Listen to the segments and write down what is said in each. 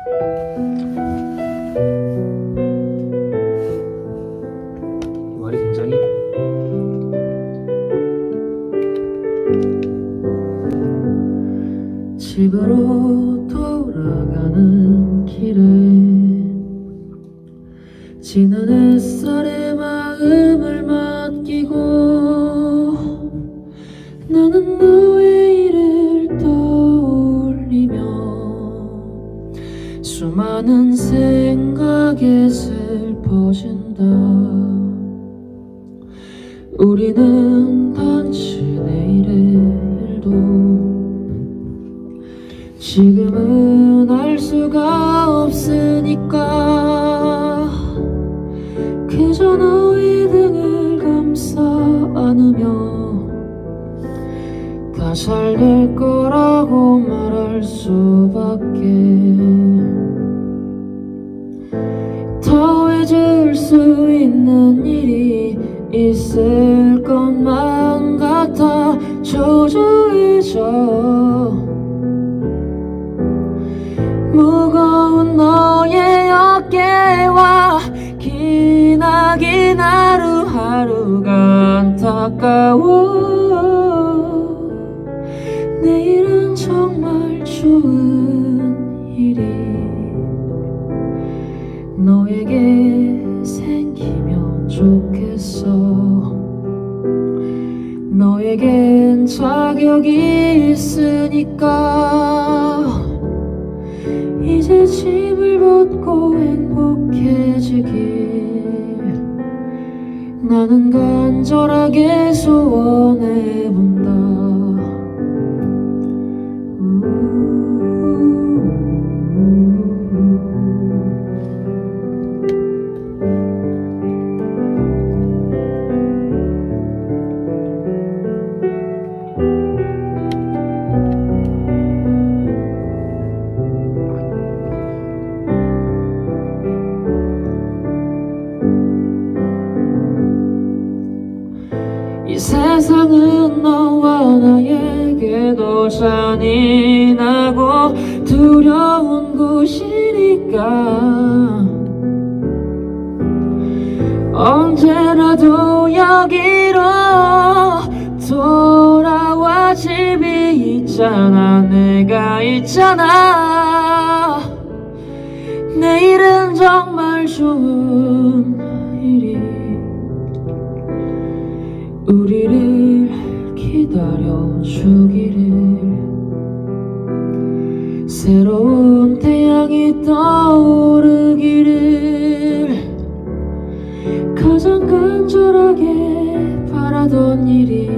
이 말이 굉장히 집으로 돌아가는 길에 지는 햇살 수많은 생각에 슬퍼진다. 우리는 내일의 일도 지금은 알 수가 없으니까. 그저 너의 등을 감싸 안으며 다잘될 거라고 말할 수밖에 수 있는 일이 있을 것만 같아 초조해져 무거운 너의 어깨와 기나긴 하루하루가 안타까워. 내일은 정말 좋은 일이 너에게 생기면 좋겠어 너에겐 자격이 있으니까 이제 짐을 벗고 행복해지길 나는 간절하게 소원해 본다. 세상은 너와 나에게도 잔인하고 두려운 곳이니까. 언제라도 여기로 돌아와 집이 있잖아 내가 있잖아. 내일은 정말 좋은 새로운 태양이 떠오르기를 가장 간절하게 바라던 일이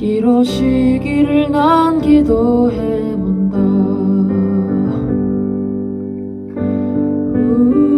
이러시기를 난 기도해본다 우.